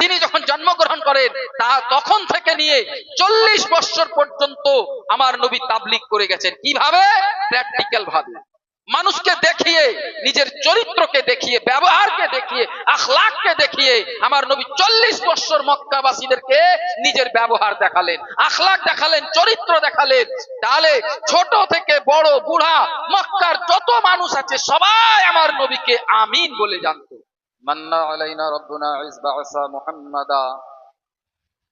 তিনি যখন জন্মগ্রহণ করেন, তা তখন থেকে নিয়ে চল্লিশ বছর পর্যন্ত আমার নবী তাবলিক করে গেছেন। কীভাবে? প্র্যাকটিক্যাল ভাবে। মানুষকে দেখিয়ে, নিজের চরিত্রকে দেখিয়ে, ব্যবহারকে দেখিয়ে, আখলাককে দেখিয়ে আমার নবী চল্লিশ বছর মক্কাবাসীদেরকে নিজের ব্যবহার দেখালেন, আখলাক দেখালেন, চরিত্র দেখালেন। তাহলে ছোট থেকে বড়, বুড়া, মক্কার যত মানুষ আছে, সবাই আমার নবীকে আমিন বলে জানতো। মান্না আলাইনা রব্বুনা ইসবাসা মুহাম্মাদা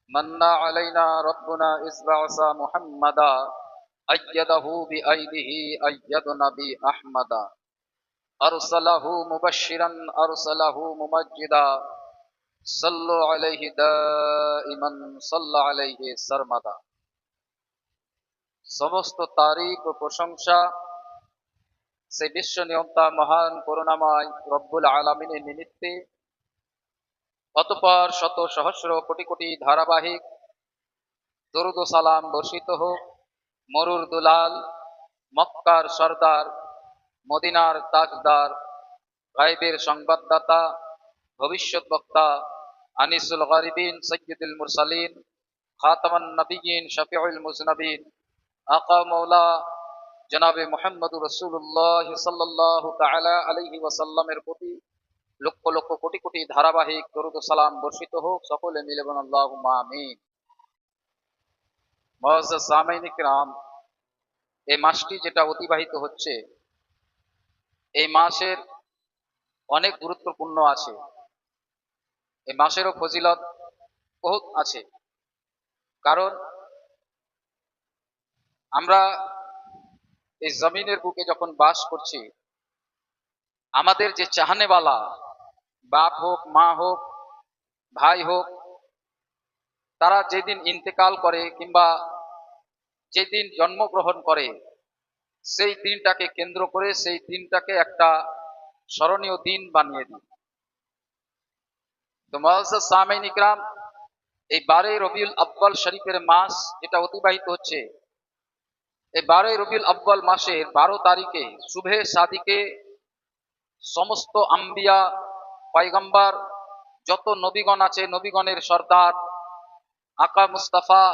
মান্না আলাইনা রব্বুনা ইসবাসা মুহাম্মাদা أيده بأيده أيد نبي أحمد أرسله مبشرا أرسله ممجدا صلوا عليه دائما صلى عليه سرمدا সমস্ত তারিখ ও প্রশংসা সে বিশ্ব নিয়ন্তা মহান করুণাময় রব্বুল আলমিনের নিমিত্তে, অতপর শত সহস্র কোটি কোটি ধারাবাহিক দরুদ সালাম বর্ষিত হোক। মরুর দুলাল, মক্কার সর্দার, মদিনার তাজদার গাইবের সংবাদদাতা, ভবিষ্যৎ বক্তা আনিসুল গরিবিন, সৈয়দুল মুরসালিন, খাতামান নবীন শফিউল মুজনবিন আকা মৌলা জনাবে মোহাম্মদ রসুল্লাহ সাল্লাহ তালা আলহি ওয়াসাল্লামের প্রতি লক্ষ লক্ষ কোটি কোটি ধারাবাহিক দরুদ সালাম বর্ষিত হোক, সকলে মিলে বলেন আল্লাহ মহাজ্জাজ সামাইন এই মাসটি যেটা অতিবাহিত হচ্ছে, এই মাসের অনেক গুরুত্বপূর্ণ আছে। এই মাসেরও ফজিলত বহুত আছে। কারণ আমরা এই জমিনের বুকে যখন বাস করছি, আমাদের যে চাহানেওয়ালা, বাপ হোক, মা হোক, ভাই হোক, তারা যেদিন ইন্তেকাল করে কিংবা যেদিন জন্মগ্রহণ করে, সেই দিনটাকে কেন্দ্র করে সেই দিনটাকে একটা স্মরণীয় দিন বানিয়ে দিই। তো মহাজা সামাইন ইকরাম, এই বারে রবিউল আব্বাল শরীফের মাস যেটা অতিবাহিত হচ্ছে এই বারোই রবিউল আব্বাল মাসের বারো তারিখে শুভে সাদিকে সমস্ত আম্বিয়া, পয়গম্বর, যত নবীগণ আছে, নবীগণের সর্দার, আকা মুস্তাফা,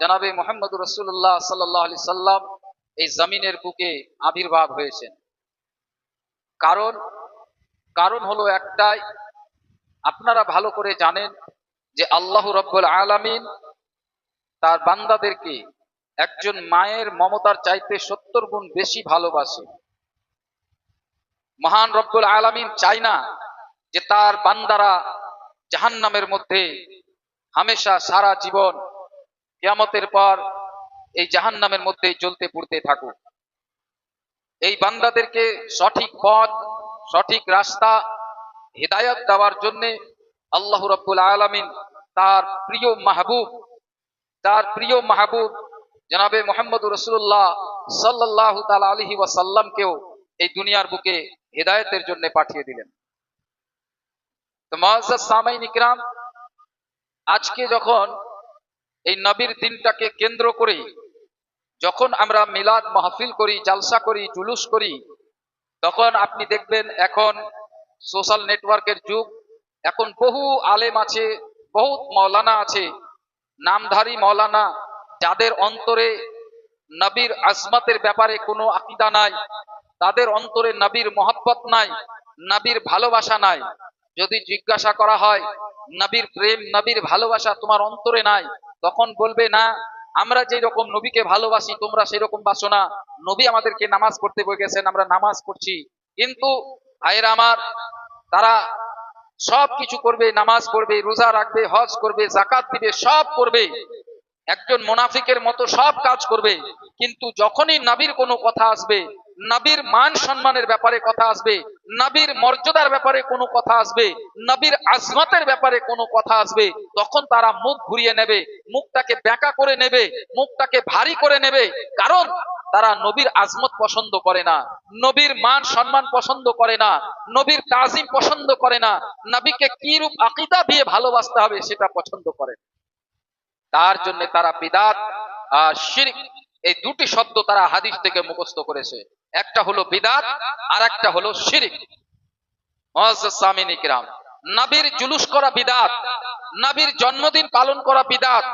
জানাবে মোহাম্মদ রসুল্লাহ সাল্লাহ আলি সাল্লাম, এই জমিনের বুকে আবির্ভাব হয়েছেন। কারণ কারণ হলো একটাই, আপনারা ভালো করে জানেন যে আল্লাহ রব্বুল আলামিন তার বান্দাদেরকে একজন মায়ের মমতার চাইতে সত্তর গুণ বেশি ভালোবাসে। মহান রব্বুল আলামিন চায় না যে তার বান্দারা জাহান্নামের মধ্যে হামেশা সারা জীবন কিয়ামতের পর এই জাহান্নামের মধ্যেই জ্বলতে পুড়তে থাকুক। এই বান্দাদেরকে সঠিক পথ, সঠিক রাস্তা, হেদায়ত দেওয়ার জন্য আল্লাহ রব্বুল আলমিন তার প্রিয় মাহবুব, তার প্রিয় মাহবুব জনাবে মোহাম্মদ রসুল্লাহ সাল্লাহ তাল আলহি ওয়াসাল্লামকেও এই দুনিয়ার বুকে হেদায়তের জন্য পাঠিয়ে দিলেন। তো মহাজ সামাইন ইকরাম, আজকে যখন এই নবীর দিনটাকে কেন্দ্র করে যখন আমরা মিলাদ মাহফিল করি, জালসা করি, জুলুস করি, তখন আপনি দেখবেন এখন সোশ্যাল নেটওয়ার্কের যুগ। এখন বহু আলেম আছে, বহুত মৌলানা আছে, নামধারী মৌলানা যাদের অন্তরে নবীর আজমতের ব্যাপারে কোনো আকিদা নাই, তাদের অন্তরে নবীর মহব্বত নাই, নবীর ভালোবাসা নাই। যদি জিজ্ঞাসা করা হয়, নবীর প্রেম, নবীর ভালোবাসা তোমার অন্তরে নাই, তখন বলবে, না, আমরা যে রকম নবীকে ভালোবাসি, তোমরা সেই রকম বাসো না। নবী আমাদেরকে নামাজ পড়তে গেছেন, আমরা নামাজ পড়ছি। কিন্তু ভাইয়েরা আমার, তারা সব কিছু করবে, নামাজ পড়বে, রোজা রাখবে, হজ করবে জাকাত দিবে, সব করবে। একজন মোনাফিকের মতো সব কাজ করবে, কিন্তু যখনই নবীর কোনো কথা আসবে, নবীর মান সম্মানের ব্যাপারে কথা আসবে, নবীর মর্যাদার ব্যাপারে কোনো কথা আসবে, নবীর আজমতের ব্যাপারে কোনো কথা আসবে, তখন তারা মুখ ঘুরিয়ে নেবে, মুখটাকে ব্যাকা করে নেবে, মুখটাকে ভারী করে নেবে, কারণ তারা নবীর আজমত পছন্দ করে না, নবীর মান সম্মান পছন্দ করে না, নবীর তাজিম পছন্দ করে না, নবীকে কি রূপ আকিদা দিয়ে ভালোবাসতে হবে সেটা পছন্দ করে তার জন্য তারা বিদাত শিরিক। এই দুটি শব্দ তারা হাদিস থেকে মুখস্থ করেছে। একটা হলো বিদাত আর একটা হলো শিরিক। নবীর জুলুস করা বিদাত, নবীর জন্মদিন পালন করা বিদাত।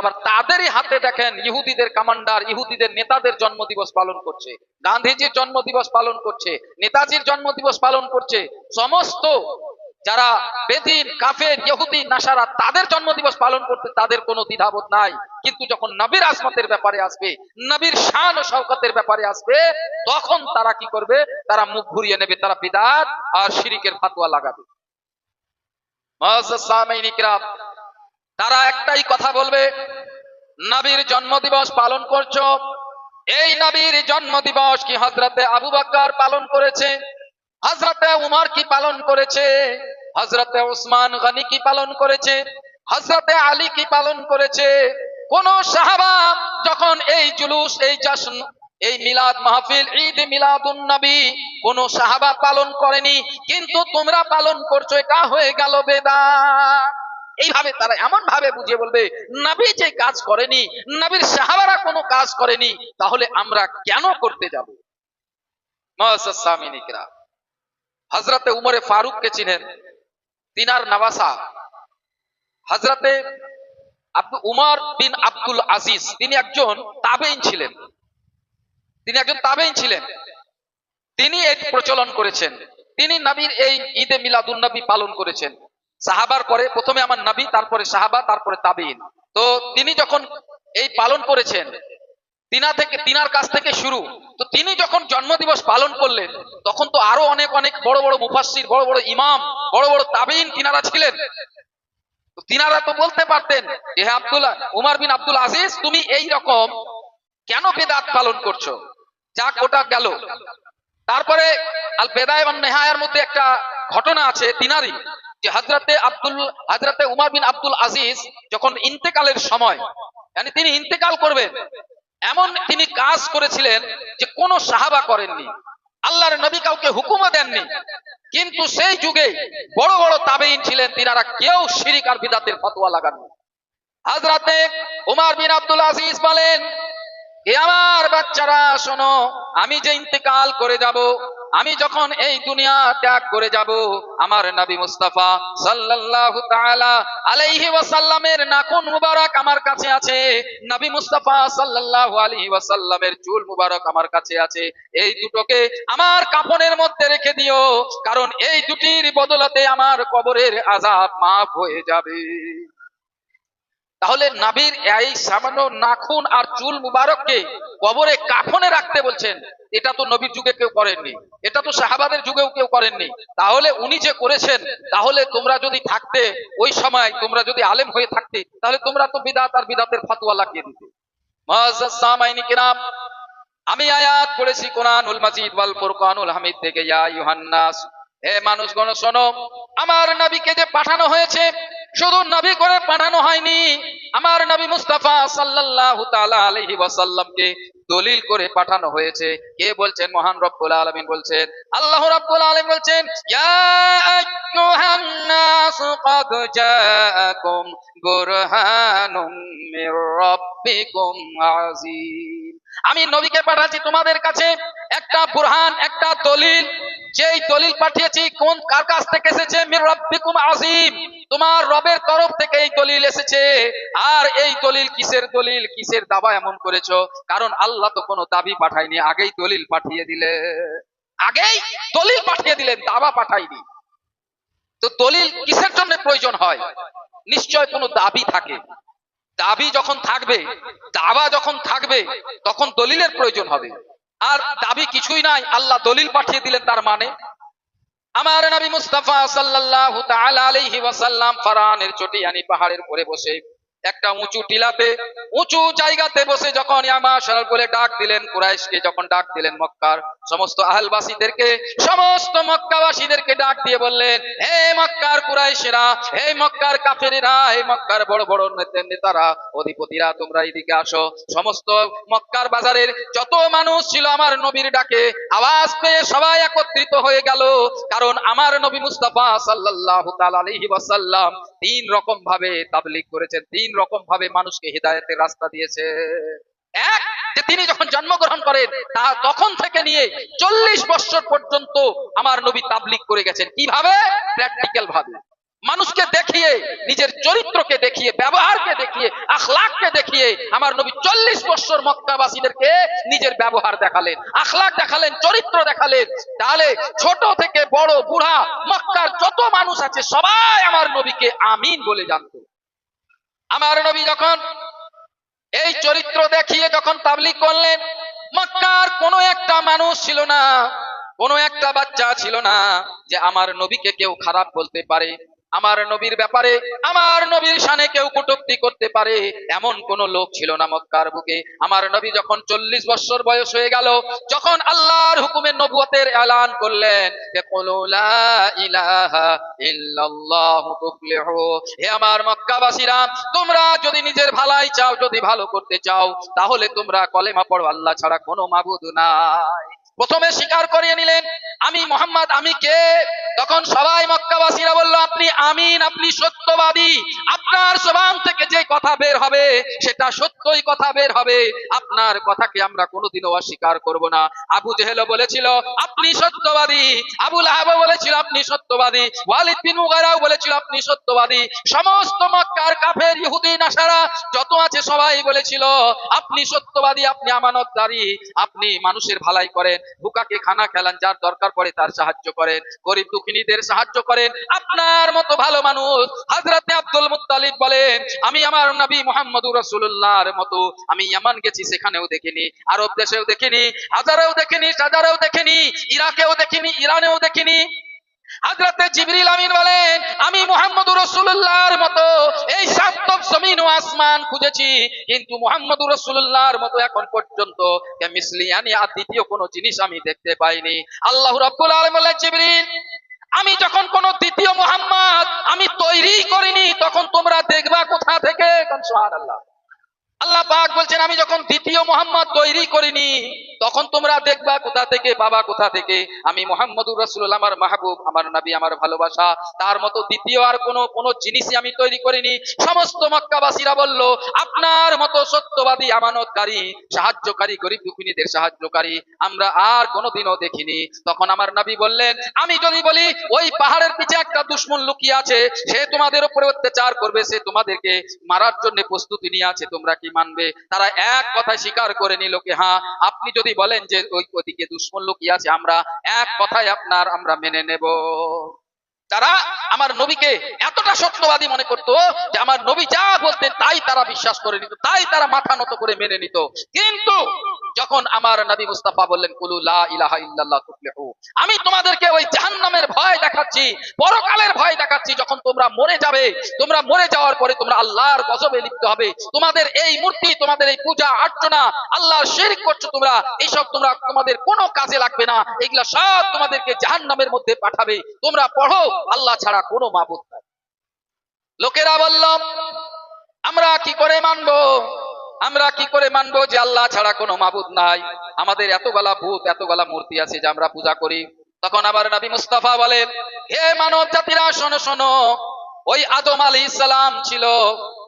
আবার তাদেরই হাতে দেখেন ইহুদিদের কমান্ডার, ইহুদিদের নেতাদের জন্মদিবস পালন করছে। গান্ধীজির জন্মদিবস পালন করছে, নেতাজির জন্মদিবস পালন করছে। সমস্ত যারা বেদিন, কাফের, ইহুদি, নাসারা, তাদের জন্মদিবস পালন করতে তাদের কোনো দ্বিধাবোধ নাই। কিন্তু যখন নবীর আজমতের ব্যাপারে আসবে, নবীর শান ও শওকতের ব্যাপারে আসবে, তখন তারা কি করবে? তারা মুখ ঘুরিয়ে নেবে, তারা বিদাত আর শিরিকের ফাতোয়া লাগাবে। তারা একটাই কথা বলবে, নবীর জন্মদিবস পালন করছ? এই নবীর জন্মদিবস কি হজরতে আবু বাক্কার পালন করেছে? হজরতে উমর কি পালন করেছে? হজরতে ওসমান গনি কি পালন করেছে? হজরতে আলী কি পালন করেছে? কোন সাহাবা যখন এই জুলুস, এই জশ্ন এই মিলাদ মাহফিল, ঈদ মিলাদুন নবী, কোন সাহাবা পালন করেনি, কিন্তু তোমরা পালন করছ, এটা হয়ে গেল বেদা। এইভাবে তারা এমন ভাবে বুঝিয়ে বলবে, নবী যে কাজ করেনি, নাবির সাহাবারা কোনো কাজ করেনি, তাহলে আমরা কেন করতে যাব? মহাসামিনিকরা হজরতে উমরে ফারুককে চিনেন। তিনার নওয়াসা হজরতে উমর বিন আব্দুল আজিজ, তিনি একজন তাবেইন ছিলেন। তিনি একজন তাবেইন ছিলেন। তিনি এর প্রচলন করেছেন। তিনি নবীর এই ঈদে মিলাদুন নবী পালন করেছেন। সাহাবার পরে প্রথমে আমার নবী, তারপরে সাহাবা, তারপরে তাবিন তো তিনি যখন এই পালন করেছেন তিনা থেকে, তিনার কাছ থেকে শুরু। তো তিনি যখন জন্মদিবস পালন করলেন, তখন তো আরও অনেক অনেক বড় বড় মুফাসসির, বড় বড় ইমাম, বড় বড় তাবিন তিনারা ছিলেন। তিনারা তো বলতে পারতেন যে, হে আব্দুল্লাহ, উমার বিন আব্দুল আজিজ, তুমি এই রকম কেন বেদাত পালন করছ? যাক ওটা গেল। তারপরে আল বেদায় এবং নেহায়ার মধ্যে একটা ঘটনা আছে তিনারই, যে হজরতে আব্দুল হজরতে উমার বিন আব্দুল আজিজ যখন ইন্তেকালের সময় মানে তিনি ইন্তেকাল করবেন এমন তিনি কাজ করেছিলেন যে কোন সাহাবা করেননি। আল্লাহর নবী কাউকে হুকুমও দেননি। কিন্তু সেই যুগে বড় বড় তাবেইন ছিলেন, তিনারা কেউ শিরিক আর বিদাতের ফতোয়া লাগাননি। হাজরাতে উমার বিন আব্দুল আজিজ বলেন, এ আমার বাচ্চারা, শোনো, আমি যে ইন্তেকাল করে যাব আমি যখন এই দুনিয়া ত্যাগ করে যাব, আমার নবী মুস্তাফা সাল্লাল্লাহু তাআলা আলাইহি ওয়াসাল্লামের নাকুন মুবারক আমার কাছে আছে। নবী মুস্তাফা সাল্লাল্লাহু আলাইহি ওয়াসাল্লামের চুল মুবারক আমার কাছে আছে। এই দুটোকে আমার কাফনের মধ্যে রেখে দিও, কারণ এই দুটির বদলতে আমার কবরের আযাব মাফ হয়ে যাবে। তাহলে নাবির এই সামান্য নাখুন আর চুল মুবারককে কবরে কাফনে রাখতে বলছেন, এটা তো নবীর যুগে কেউ করেননি, এটা তো সাহাবাদের যুগেও কেউ করেননি। তাহলে উনি যে করেছেন, তাহলে তোমরা যদি থাকতে, ওই সময় তোমরা যদি আলেম হয়ে থাকতে, তাহলে তোমরা তো বিদাত আর বিদাতের ফাতুয়া লাগিয়ে দিতে। কিরাম, আমি আয়াত পড়েছি কোরআনুল মাজিদ ওয়াল ফুরকানুল হামিদ থেকে, ইয়া ইউহান্নাস হে মানুষগণ শোনো, আমার নবীকে যে পাঠানো হয়েছে শুধু নবী করে পাঠানো হয়নি। আমার নবী মুস্তাফা সাল্লাহ আলহি ওয়াসাল্লামকে দলিল করে পাঠানো হয়েছে। কে বলছেন? মহান রব্বুল আলামিন বলছেন। আল্লাহ রাব্বুল আলামিন বলছেন আমি নবীকে পাঠাচ্ছি তোমাদের কাছে একটা বুরহান, একটা দলিল। যেই দলিল পাঠিয়েছি কোন, কার কাছ থেকে এসেছে? মির রাব্বিকুম আযীম। তোমার রবের তরফ থেকে এই দলিল এসেছে। আর এই দলিল কিসের দলিল? কিসের দাবা এমন করেছ? কারণ আল্লাহ তো কোনো দাবি পাঠায়নি, আগেই দলিল পাঠিয়ে দিলে। আগেই দলিল পাঠিয়ে দিলেন, দাবা পাঠায়নি। তো দলিল কিসের জন্য প্রয়োজন হয়? নিশ্চয় কোনো দাবি থাকে। দাবি যখন থাকবে, দাবা যখন থাকবে, তখন দলিলের প্রয়োজন হবে। আর দাবি কিছুই নাই, আল্লাহ দলিল পাঠিয়ে দিলেন তার মানে। আমার নবী মুস্তাফা সাল্লাল্লাহু তাআলা আলাইহি ওয়াসাল্লাম ফারানের চটিয়ানি পাহাড়ের উপরে বসে একটা উঁচু টিলাতে, উঁচু জায়গাতে বসে যখন ইয়ামা সরল করে ডাক দিলেন, কুরাইশকে যখন ডাক দিলেন মক্কার সমস্ত আহলবাসীদেরকে, সমস্ত মক্কাবাসীদেরকে ডাক দিয়ে বললেন, হে মক্কার কুরাইশেরা, হে মক্কার কাফেরেরা, হে মক্কার বড় বড় নেতা- নেতারা, অধিপতিরা, তোমরা এদিকে আসো। সমস্ত মক্কার বাজারের যত মানুষ ছিল আমার নবীর ডাকে, আওয়াজ পেয়ে সবাই একত্রিত হয়ে গেল, কারণ আমার নবী মুস্তাফা সাল্লাল্লাহু তাআলা আলাইহি ওয়াসাল্লাম তিন রকম ভাবে তাবলীগ করেছেন, তিন রকম ভাবে মানুষকে হিদায়াতের রাস্তা দিয়েছে। এক, যে তিনি যখন জন্মগ্রহণ করেন, তা তখন থেকে নিয়ে চল্লিশ বছর পর্যন্ত আমার নবী তাবলীগ করে গেছেন। কীভাবে? প্র্যাকটিক্যাল ভাবে। মানুষকে দেখিয়ে, নিজের চরিত্রকে দেখিয়ে, ব্যবহারকে দেখিয়ে, আখলাককে দেখিয়ে আমার নবী চল্লিশ বছর মক্কাবাসীদেরকে নিজের ব্যবহার দেখালেন, আখলাক দেখালেন, চরিত্র দেখালেন। তাহলে ছোট থেকে বড়, বুড়া, মক্কার যত মানুষ আছে, সবাই আমার নবীকে আমিন বলে জানতো। আমার নবী যখন এই চরিত্র দেখিয়ে যখন তাবলিক করলেন, মক্কার কোনো একটা মানুষ ছিল না, কোনো একটা বাচ্চা ছিল না যে আমার নবীকে কেউ খারাপ বলতে পারে। আমার নবীর ব্যাপারে, আমার নবীর শানে কেউ কটূক্তি করতে পারে, এমন কোন লোক ছিল না মক্কার বুকে আমার নবী যখন চল্লিশ বছর বয়স হয়ে গেল, যখন আল্লাহর হুকুমের নবুয়তের এলান করলেন। হে আমার মক্কাবাসীরা, তোমরা যদি নিজের ভালাই চাও, যদি ভালো করতে চাও, তাহলে তোমরা কলেমা পড়ো, আল্লাহ ছাড়া কোনো মাবুদ নাই প্রথমে স্বীকার করিয়ে নিলেন, আমি মোহাম্মদ, আমি কে? তখন সবাই মক্কাবাসীরা বলল, আপনি আমিন, আপনি সত্যবাদী। আপনার জবান থেকে যে কথা বের হবে, সেটা সত্যই কথা বের হবে। আপনার কথাকে আমরা কোনোদিনও অস্বীকার করব না। আবু জেহেল বলেছিল, আপনি সত্যবাদী। আবুল আহাব বলেছিল, আপনি সত্যবাদী। ওয়ালিদ বিন মুগারাও বলেছিল, আপনি সত্যবাদী। সমস্ত মক্কার কাফের, ইহুদি, নাসারা, যত আছে সবাই বলেছিল, আপনি সত্যবাদী, আপনি আমানতদারি, আপনি মানুষের ভালাই করেন। বুকাকে খানা খেলান, যার দরকার পড়ে তার সাহায্য করেন। গরিব দুঃখিনীদের সাহায্য করেন। আপনার মতো ভালো মানুষ হাজরাতে আব্দুল মুত্তালিব বলেন, আমি আমার নবী মোহাম্মদুর রাসূলুল্লাহর মতো, আমি ইয়ামান গেছি সেখানেও দেখিনি, আরব দেশেও দেখিনি, হাজারেও দেখিনি সাজারেও দেখিনি, ইরাকেও দেখিনি, ইরানেও দেখিনি। হাজরাতে জিবরিল আমিন বলেন, আমি মুহাম্মদুর রসুল্লাহর মতো, এই আসমান খুঁজেছি, কিন্তু মোহাম্মদুর রসুল্লাহর মতো এখন পর্যন্ত মিসলিয়ানি আর দ্বিতীয় কোনো জিনিস আমি দেখতে পাইনি। আল্লাহ রব্বুল জিবরিল, আমি যখন কোন দ্বিতীয় মোহাম্মদ আমি তৈরি করিনি, তখন তোমরা দেখবা কোথা থেকে? সুবহানাল্লাহ। আল্লাহ পাক বলছেন, আমি যখন দ্বিতীয় মোহাম্মদ তৈরি করিনি, তখন তোমরা দেখবা কোথা থেকে, বাবা কোথা থেকে? আমি মোহাম্মদুর রাসূলুল্লাহ, আমার মাহবুব, আমার নবী, আমার ভালোবাসা। তার মতো দ্বিতীয় আর কোনো কোনো জিনিসই আমি তৈরি করিনি। সমস্ত মক্কাবাসীরা বলল, আপনার মতো সত্যবাদী, আমানতকারী, সাহায্যকারী, গরিব দুঃখিনীদের সাহায্যকারী আমরা আর কোনোদিনও দেখিনি। তখন আমার নবী বললেন, আমি যদি বলি, ওই পাহাড়ের পিছে একটা দুশ্মন লুকিয়ে আছে, সে তোমাদের উপরে অত্যাচার করবে, সে তোমাদেরকে মারার জন্য প্রস্তুতি নিয়ে আছে, তোমরা কি মানবে। তারা এক কথায় স্বীকার করে নিল কি হ্যাঁ আপনি যদি বলেন যে ওই ওদিকে দুশ্মন লুকিয়ে আছে, আমরা এক কথায় আপনার, আমরা মেনে নেব। তারা আমার নবীকে এতটা সত্যবাদী মনে করত যে আমার নবী যা বলতেন তাই তারা বিশ্বাস করে নিত, তাই তারা মাথা নত করে মেনে নিত। কিন্তু যখন আমার নবী মুস্তাফা বললেন, কুলু লা ইলাহা ইল্লাল্লাহ তুফলিহু আমি তোমাদেরকে ওই জাহান্নামের ভয় দেখাচ্ছি, পরকালের ভয় দেখাচ্ছি, যখন তোমরা মরে যাবে, তোমরা মরে যাওয়ার পরে তোমরা আল্লাহর গজবে লিপ্ত হবে। তোমাদের এই মূর্তি, তোমাদের এই পূজা অর্চনা আল্লাহর শিরক করছ তোমরা এইসব তোমরা তোমাদের কোনো কাজে লাগবে না। এগুলা সব তোমাদেরকে জাহান্নামের মধ্যে পাঠাবে। তোমরা পড়ো আল্লাহ ছাড়া কোনো মাবুদ নাই। লোকেরা বলল, আমরা কি করে মানবো? আমরা কি করে মানবো যে আল্লাহ ছাড়া কোনো মাবুদ নাই? আমাদের এতগুলা ভূত এতগুলা মূর্তি আছে যে আমরা পূজা করি। তখন আবার নবী মুস্তাফা বলেন, হে মানব জাতিরা, শোনো শোনো। ওই আদম আলী ইসলাম ছিল,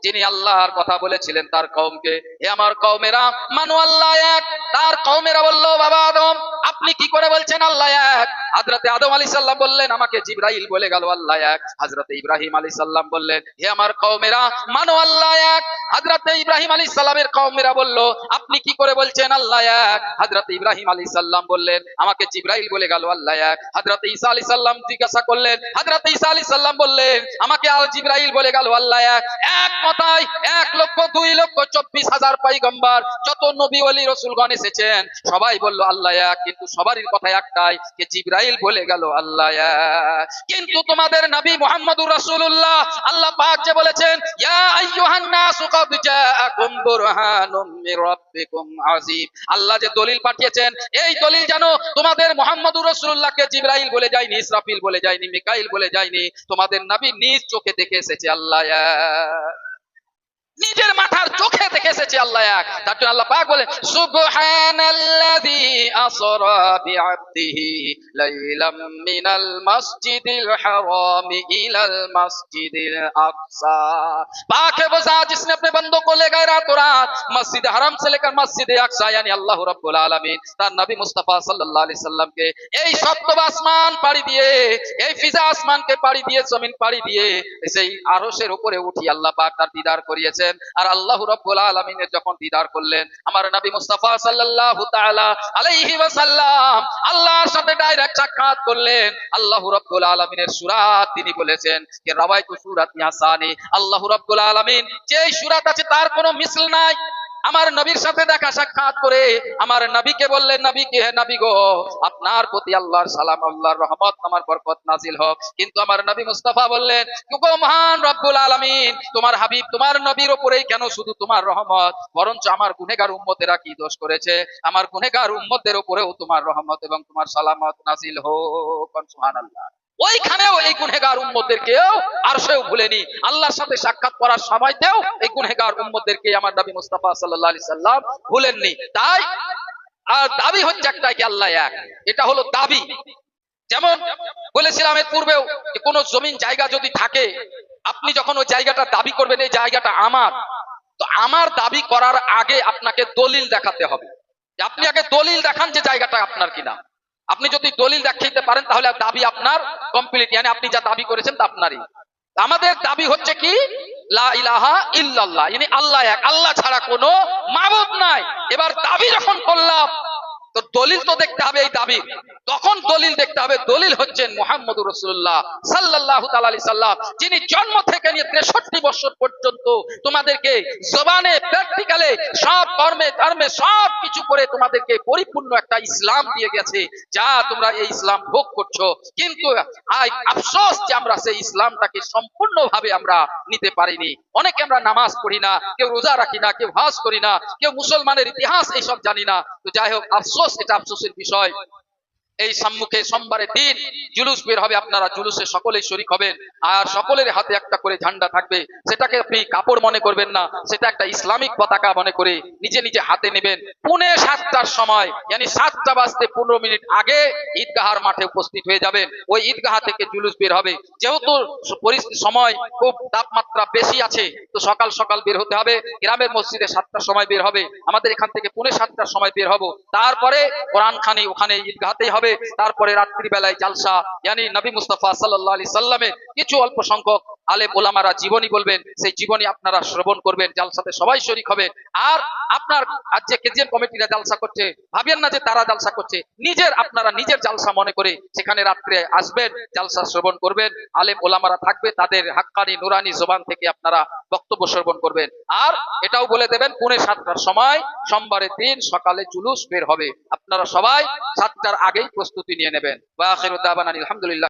যিনি আল্লাহর কথা বলেছিলেন তার কওমকে। হে আমার কওমেরা, মানো আল্লাহ এক তার কওমেরা বলল, বাবা আদম, আপনি কি করে বলছেন আল্লাহ এক? হাজরতে আদম আলী সাল্লাম বললেন, আমাকে জিব্রাইল বলে গেল আল্লাহ এক। হাজরতে ইব্রাহিম আলী সাল্লাম বললেন, হে আমার কওমেরা, মানো আল্লাহ এক। হাজরতে ইব্রাহিম আলী সাল্লামের কওমেরা বলল, আপনি কি করে বলছেন আল্লাহ এক? হাজরতে ইব্রাহিম আলী সাল্লাম বললেন, আমাকে জিব্রাইল বলে গেল আল্লাহ এক। হাজরতে ঈসা আলী সাল্লাম জিজ্ঞাসা করলেন, হাজরতে ঈসা আলী সাল্লাম বললেন, আমাকে আল জিব্রাইল বলে গেল আল্লাহ এক? এক কথায় এক লক্ষ, দুই লক্ষ, চব্বিশ হাজার পাইগম্বার যত নবী অলি রসুলগণ এসেছেন। সবাই বলল, আল্লাহ কিন্তু সবারই কথা একটাই যে জিব্রাইল বলে গেল, আল্লাহ কিন্তু তোমাদের নবী মুহাম্মদুর রাসূলুল্লাহ আল্লাহ পাক যে বলেছেন, ইয়া আইয়ুহান নাসু ক্বাদ জাআকুম বুরহানুম মির রাব্বিকুম আযীম। আল্লাহ যে দলিল পাঠিয়েছেন, এই দলিল জানো তোমাদের মুহাম্মদুর রাসূলুল্লাহকে জিব্রাইল বলে যায়নি, ইসরাফিল বলে যায়নি, মিকাইল বলে যায়নি, তোমাদের নবী নিজ চোখে দেখে এসেছে, আল্লাহ। নিজের মাথার চোখে দেখে এসেছে আল্লাহ এক তার জন্য আল্লাহ পাক বলেন সুবহানাল্লাযী আসরা বিআবদিহি লাইলাম মিনাল মসজিদিল হারাম ইলাল মসজিদিল আকসা पाक है वो जात जिसने अपने बंदों को ले गए रातों रात मस्जिद हरम से लेकर मस्जिद अक्सा यानी আল্লাহ রাব্বুল আলামিন তার নবী মুস্তাফা সাল্লাল্লাহু আলাইহি সাল্লামকে এই সপ্তম আসমান পাড়ি দিয়ে এই ফিজা আসমানকে পাড়ি দিয়ে জমিন পাড়ি দিয়ে সেই আরশের উপরে উঠি আল্লাহ পাক তার দিদার করিয়েছেন আর আল্লাহ রব্বুল আলমিনের যখন দিদার করলেন, আমার নবী মুস্তাফা সাল্লাহ আলাইহি ওয়াসাল্লাম আল্লাহর সাথে ডাইরেক্ট সাক্ষাৎ করলেন। আল্লাহ রব্বুল আলমিনের সুরাত তিনি বলেছেন যে সুরাত ইয়াসানি। আল্লাহ রব্বুল আলমিন যেই সুরাত আছে তার কোনো মিসল নাই। আমার নবীর সাথে দেখা সাক্ষাৎ করে আমার নবীকে বললেন নবী কে নবী গো? আপনার প্রতি আল্লাহর সালাম, আল্লাহর রহমত আমার বরকত নাজিল হোক। কিন্তু আমার নবী মুস্তাফা বললেন গো মহান রব্বুল আলামিন, তোমার হাবিব, তোমার নবীর উপরেই কেন শুধু তোমার রহমত? বরঞ্চ আমার গুনেগার উম্মতেরা কি দোষ করেছে? আমার গুনেগার উম্মতের উপরেও তোমার রহমত এবং তোমার সালামত নাজিল হোক। সুবহানাল্লাহ। ওইখানেও এই গুনেগার উম্মদেরকেও আর সেও ভুলেনি। আল্লাহর সাথে সাক্ষাৎ করার সময়তেও এই গুনেগার উম্মদেরকে আমার নবী মুস্তাফা সাল্লাল্লাহু আলাইহি সাল্লাম ভুলেননি। তাই, আর দাবি হচ্ছে একটা কি আল্লাহ এক। এটা হলো দাবি। যেমন বলেছিলাম এর পূর্বেও কোনো জমিন জায়গা যদি থাকে, আপনি যখন ওই জায়গাটা দাবি করবেন, এই জায়গাটা আমার। তো আমার দাবি করার আগে আপনাকে দলিল দেখাতে হবে। আপনি আগে দলিল দেখান যে জায়গাটা আপনার কিনা। আপনি যদি দলিল দেখাইতে পারেন, তাহলে দাবি আপনার কমপ্লিট মানে আপনি যা দাবি করেছেন তা আপনারই। আমাদের দাবি হচ্ছে কি? ইল্লাল্লাহ। ইনি আল্লাহ এক। আল্লাহ ছাড়া কোনো মাবুদ নাই। এবার দাবি যখন করলাম, তো দলিল তো দেখতে হবে এই দাবি। তখন দলিল দেখতে হবে। দলিল হচ্ছেন মোহাম্মদ রসুল্লাহ সাল্লাহ আলি সাল্লাম, যিনি জন্ম থেকে নিয়ে তেষট্টি বছর পর্যন্ত তোমাদেরকে জবানে, প্র্যাকটিক্যালে সব কর্মে, ধর্মে সব কিছু করে তোমাদেরকে পরিপূর্ণ একটা ইসলাম দিয়ে গেছে, যা তোমরা এই ইসলাম ভোগ করছ। কিন্তু আফসোস যে আমরা সেই ইসলামটাকে সম্পূর্ণভাবে আমরা নিতে পারিনি। অনেকে আমরা নামাজ পড়ি না, কেউ রোজা রাখি না, কেউ হাজ করি না, কেউ মুসলমানের ইতিহাস এইসব জানি না। তো যাই হোক, আফসোস এটা আফসোসের বিষয়। এই সম্মুখে সোমবারের দিন জুলুস বের হবে, আপনারা জুলুসে সকলেই শরিক হবেন। আর সকলের হাতে একটা করে ঝান্ডা থাকবে, সেটাকে আপনি কাপড় মনে করবেন না, সেটা একটা ইসলামিক পতাকা মনে করে নিজে নিজে হাতে নেবেন। পুনে সাতটার সময় yani সাতটা বাজতে পনেরো মিনিট আগে ঈদগাহার মাঠে উপস্থিত হয়ে যাবেন। ওই ঈদগাহা থেকে জুলুস বের হবে। যেহেতু সময় খুব তাপমাত্রা বেশি আছে, তো সকাল সকাল বের হতে হবে। গ্রামের মসজিদে সাতটার সময় বের হবে। আমাদের এখান থেকে পুনে সাতটার সময় বের হব। তারপরে কোরআন খানি ওখানে ঈদগাহাতেই হবে। তারপরে রাত্রিবেলায় জালসা ইয়ানি নবী মুস্তফা সাল্লাহ আলি সাল্লামের কিছু অল্প সংখ্যক আলেম ওলামারা জীবনী বলবেন, সেই জীবনী আপনারা শ্রবণ করবেন, জালসাতে সবাই শরিক হবেন আর আপনার আজ যে কেজিএম কমিটিরা জালসা করছে ভাবেন না যে তারা জালসা করছে। নিজের আপনারা নিজের জালসা মনে করে সেখানে রাত্রে আসবেন, জালসা শ্রবণ করবেন, আলেম ওলামারা থাকবে, তাদের হাক্কানি, নুরানি জবান থেকে আপনারা বক্তব্য শ্রবণ করবেন। আর এটাও বলে দেবেন, পুনে সাতটার সময় সোমবারের দিন সকালে জুলুস বের হবে। আপনারা সবাই সাতটার আগেই প্রস্তুতি নিয়ে নেবেন। বা আলহামদুলিল্লাহ।